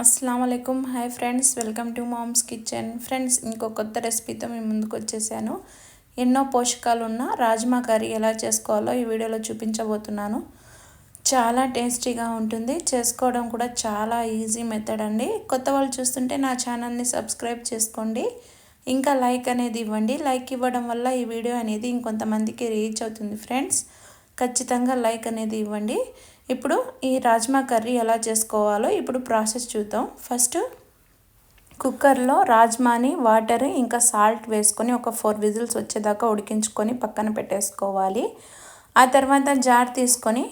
అస్సలం అయికం hi friends welcome to mom's kitchen friends ఇంకో కొత్త రెసిపీతో మేము ముందుకు వచ్చేసాను. ఎన్నో పోషకాలు ఉన్న రాజ్మా కర్రీ ఎలా చేసుకోవాలో ఈ వీడియోలో చూపించబోతున్నాను. చాలా టేస్టీగా ఉంటుంది. చేసుకోవడం కూడా చాలా ఈజీ మెథడ్ అండి. కొత్త వాళ్ళు చూస్తుంటే నా ఛానల్ని సబ్స్క్రైబ్ చేసుకోండి. ఇంకా లైక్ అనేది ఇవ్వండి. లైక్ ఇవ్వడం వల్ల ఈ వీడియో అనేది ఇంకొంతమందికి రీచ్ అవుతుంది. ఫ్రెండ్స్ ఖచ్చితంగా లైక్ అనేది ఇవ్వండి. ఇప్పుడు ఈ రాజ్మా కర్రీ ఎలా చేసుకోవాలో ఇప్పుడు ప్రాసెస్ చూద్దాం. ఫస్ట్ కుక్కర్లో రాజ్మాని వాటర్ ఇంకా సాల్ట్ వేసుకొని ఒక ఫోర్ విజిల్స్ వచ్చేదాకా ఉడికించుకొని పక్కన పెట్టేసుకోవాలి. ఆ తర్వాత జార్ తీసుకొని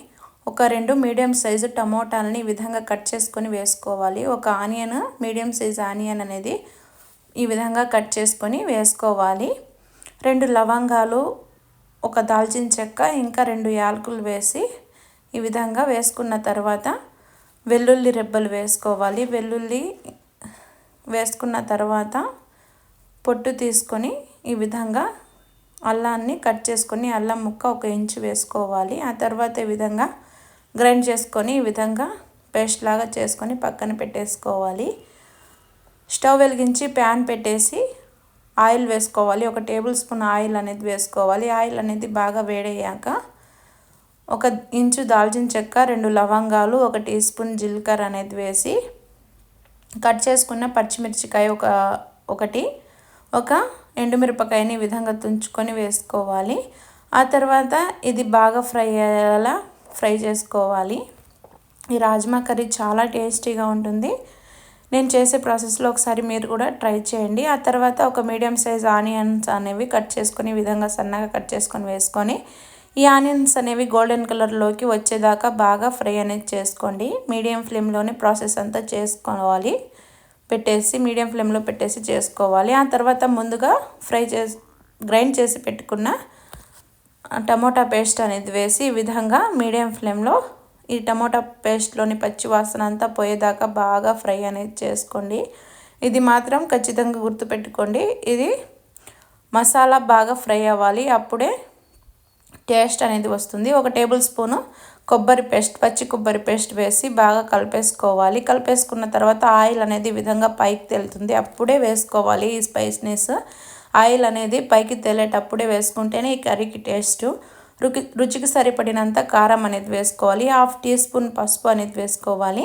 ఒక రెండు మీడియం సైజు టమోటాలని ఈ విధంగా కట్ చేసుకొని వేసుకోవాలి. ఒక ఆనియన్ మీడియం సైజు ఆనియన్ అనేది ఈ విధంగా కట్ చేసుకొని వేసుకోవాలి. రెండు లవంగాలు ఒక దాల్చిన చెక్క ఇంకా రెండు యాలకులు వేసి ఈ విధంగా వేసుకున్న తర్వాత వెల్లుల్లి రెబ్బలు వేసుకోవాలి. వెల్లుల్లి వేసుకున్న తర్వాత పొట్టు తీసుకొని ఈ విధంగా అల్లాన్ని కట్ చేసుకొని అల్లం ముక్క ఒక ఇంచు వేసుకోవాలి. ఆ తర్వాత ఈ విధంగా గ్రైండ్ చేసుకొని ఈ విధంగా పేస్ట్ లాగా చేసుకొని పక్కన పెట్టేసుకోవాలి. స్టవ్ వెలిగించి ప్యాన్ పెట్టేసి ఆయిల్ వేసుకోవాలి. ఒక టేబుల్ స్పూన్ ఆయిల్ అనేది వేసుకోవాలి. ఆయిల్ అనేది బాగా వేడయ్యాక ఒక ఇంచు దాల్చిన చెక్క రెండు లవంగాలు ఒక టీ స్పూన్ జీలకర్ర అనేది వేసి కట్ చేసుకున్న పచ్చిమిర్చికాయ ఒక ఒకటి ఒక ఎండుమిరపకాయని ఈ విధంగా తుంచుకొని వేసుకోవాలి. ఆ తర్వాత ఇది బాగా ఫ్రై అయ్యేలా ఫ్రై చేసుకోవాలి. ఈ రాజ్మా కర్రీ చాలా టేస్టీగా ఉంటుంది. నేను చేసే ప్రాసెస్లో ఒకసారి మీరు కూడా ట్రై చేయండి. ఆ తర్వాత ఒక మీడియం సైజ్ ఆనియన్స్ అనేవి కట్ చేసుకొని విధంగా సన్నగా కట్ చేసుకొని వేసుకొని ఈ ఆనియన్స్ అనేవి గోల్డెన్ కలర్లోకి వచ్చేదాకా బాగా ఫ్రై అనేది చేసుకోండి. మీడియం ఫ్లేమ్లోనే ప్రాసెస్ అంతా చేసుకోవాలి. పెట్టేసి మీడియం ఫ్లేమ్లో పెట్టేసి చేసుకోవాలి. ఆ తర్వాత ముందుగా ఫ్రై చేసి గ్రైండ్ చేసి పెట్టుకున్న టమోటా పేస్ట్ అనేది వేసి ఈ విధంగా మీడియం ఫ్లేమ్లో ఈ టమోటా పేస్ట్లోని పచ్చి వాసన అంతా పోయేదాకా బాగా ఫ్రై అనేది చేసుకోండి. ఇది మాత్రం ఖచ్చితంగా గుర్తుపెట్టుకోండి. ఇది మసాలా బాగా ఫ్రై అవ్వాలి. అప్పుడే టేస్ట్ అనేది వస్తుంది. ఒక టేబుల్ స్పూను కొబ్బరి పేస్ట్ పచ్చి కొబ్బరి పేస్ట్ వేసి బాగా కలిపేసుకోవాలి. కలిపేసుకున్న తర్వాత ఆయిల్ అనేది విధంగా పైకి తేలుతుంది. అప్పుడే వేసుకోవాలి ఈ స్పైస్నెస్. ఆయిల్ అనేది పైకి తేలేటప్పుడే వేసుకుంటేనే ఈ కర్రీకి టేస్ట్ రుచి రుచికి సరిపడినంత కారం అనేది వేసుకోవాలి. హాఫ్ టీ స్పూన్ పసుపు అనేది వేసుకోవాలి.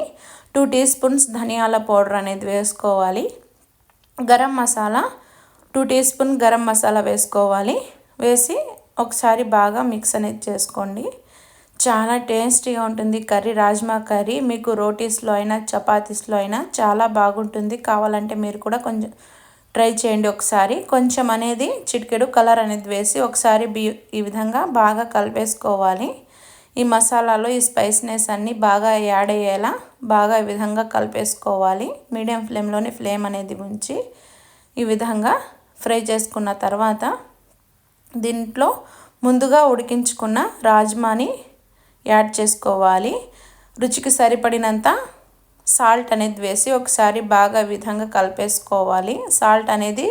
టూ టీ స్పూన్స్ ధనియాల పౌడర్ అనేది వేసుకోవాలి. Garam masala two teaspoon garam masala వేసుకోవాలి. వేసి ఒకసారి బాగా మిక్స్ అనేది చేసుకోండి. చాలా టేస్టీగా ఉంటుంది కర్రీ రాజ్మా కర్రీ. మీకు రోటీస్లో అయినా చపాతీస్లో అయినా చాలా బాగుంటుంది. కావాలంటే మీరు కూడా కొంచెం ట్రై చేయండి ఒకసారి. కొంచెం అనేది చిటికెడు కలర్ అనేది వేసి ఒకసారి బి ఈ విధంగా బాగా కలిపేసుకోవాలి. ఈ మసాలాలో ఈ స్పైస్నెస్ అన్నీ బాగా యాడ్ అయ్యేలా బాగా ఈ విధంగా కలిపేసుకోవాలి. మీడియం ఫ్లేమ్లోని ఫ్లేమ్ అనేది ఉంచి ఈ విధంగా ఫ్రై చేసుకున్న తర్వాత దీంట్లో ముందుగా ఉడికించుకున్న రాజ్మాని యాడ్ చేసుకోవాలి. రుచికి సరిపడినంత సాల్ట్ అనేది వేసి ఒకసారి బాగా విధంగా కలిపేసుకోవాలి. సాల్ట్ అనేది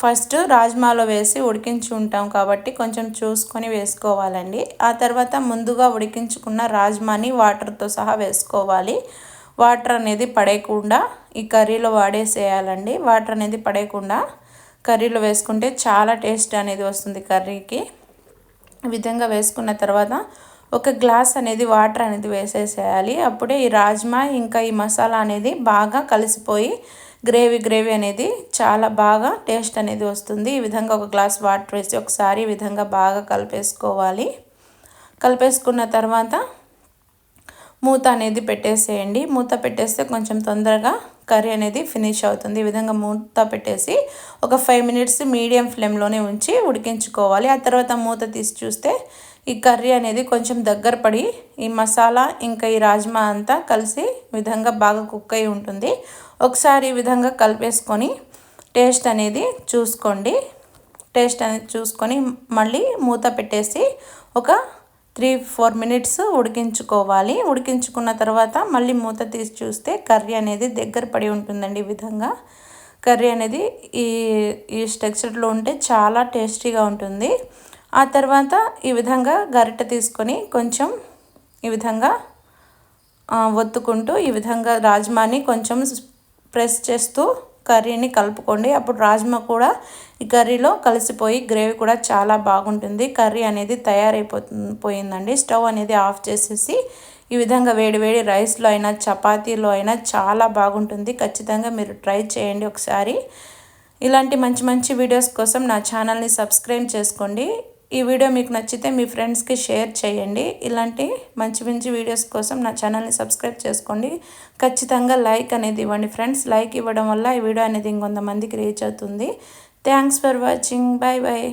ఫస్ట్ రాజ్మాలో వేసి ఉడికించి ఉంటాం కాబట్టి కొంచెం చూసుకొని వేసుకోవాలండి. ఆ తర్వాత ముందుగా ఉడికించుకున్న రాజ్మాని వాటర్తో సహా వేసుకోవాలి. వాటర్ అనేది పడేయకుండా ఈ కర్రీలో వాడేసేయాలండి. వాటర్ అనేది పడేయకుండా కర్రీలో వేసుకుంటే చాలా టేస్ట్ అనేది వస్తుంది కర్రీకి. ఈ విధంగా వేసుకున్న తర్వాత ఒక గ్లాస్ అనేది వాటర్ అనేది వేసేసేయాలి. అప్పుడే ఈ రాజ్మా ఇంకా ఈ మసాలా అనేది బాగా కలిసిపోయి గ్రేవీ గ్రేవీ అనేది చాలా బాగా టేస్ట్ అనేది వస్తుంది. ఈ విధంగా ఒక గ్లాస్ వాటర్ వేసి ఒకసారి ఈ విధంగా బాగా కలిపేసుకోవాలి. కలిపేసుకున్న తర్వాత మూత అనేది పెట్టేసేయండి. మూత పెట్టేస్తే కొంచెం తొందరగా కర్రీ అనేది ఫినిష్ అవుతుంది. ఈ విధంగా మూత పెట్టేసి ఒక ఫైవ్ మినిట్స్ మీడియం ఫ్లేమ్లోనే ఉంచి ఉడికించుకోవాలి. ఆ తర్వాత మూత తీసి చూస్తే ఈ కర్రీ అనేది కొంచెం దగ్గర పడి ఈ మసాలా ఇంకా ఈ రాజ్మా అంతా కలిసి విధంగా బాగా కుక్ అయి ఉంటుంది. ఒకసారి ఈ విధంగా కలిపేసుకొని టేస్ట్ అనేది చూసుకోండి. టేస్ట్ అనేది చూసుకొని మళ్ళీ మూత పెట్టేసి ఒక త్రీ ఫోర్ మినిట్స్ ఉడికించుకోవాలి. ఉడికించుకున్న తర్వాత మళ్ళీ మూత తీసి చూస్తే కర్రీ అనేది దగ్గర పడి ఉంటుందండి ఈ విధంగా. కర్రీ అనేది ఈ ఈ స్ట్రక్చర్లో ఉంటే చాలా టేస్టీగా ఉంటుంది. ఆ తర్వాత ఈ విధంగా గరిటె తీసుకొని కొంచెం ఈ విధంగా ఒత్తుకుంటూ ఈ విధంగా రాజ్మాని కొంచెం ప్రెస్ చేస్తూ కర్రీని కలుపుకోండి. అప్పుడు రాజ్మా కూడా ఈ కర్రీలో కలిసిపోయి గ్రేవీ కూడా చాలా బాగుంటుంది. కర్రీ అనేది తయారైపోయిందండి పోయిందండి. స్టవ్ అనేది ఆఫ్ చేసేసి ఈ విధంగా వేడి వేడి రైస్లో అయినా చపాతీలో అయినా చాలా బాగుంటుంది. ఖచ్చితంగా మీరు ట్రై చేయండి ఒకసారి. ఇలాంటి మంచి మంచి వీడియోస్ కోసం నా ఛానల్ని సబ్స్క్రైబ్ చేసుకోండి. ఈ వీడియో మీకు నచ్చితే మీ ఫ్రెండ్స్కి షేర్ చేయండి. ఇలాంటి మంచి మంచి వీడియోస్ కోసం నా ఛానల్ని సబ్స్క్రైబ్ చేసుకోండి. ఖచ్చితంగా లైక్ అనేది ఇవ్వండి ఫ్రెండ్స్. లైక్ ఇవ్వడం వల్ల ఈ వీడియో అనేది ఇంకొంతమందికి రీచ్ అవుతుంది. Thanks for watching. Bye bye